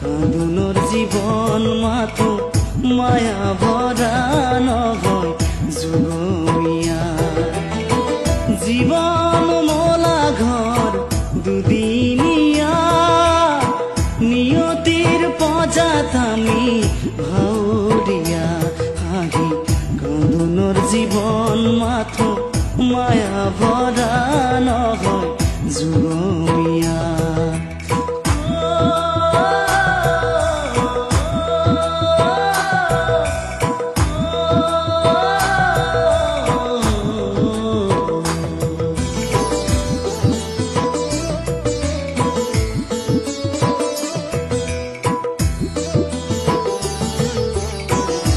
কাঁদুনোর জীবন মাথো, মায়া ভরা নভয় যুগমিয়া জীবন মোলা ঘর দুদিনিয়া, নিয়তির পজাত আমি ভাউরিয়া। আগে কাঁদুনোর জীবন মাথো, মায়া ভরা নভয় যুগমিয়া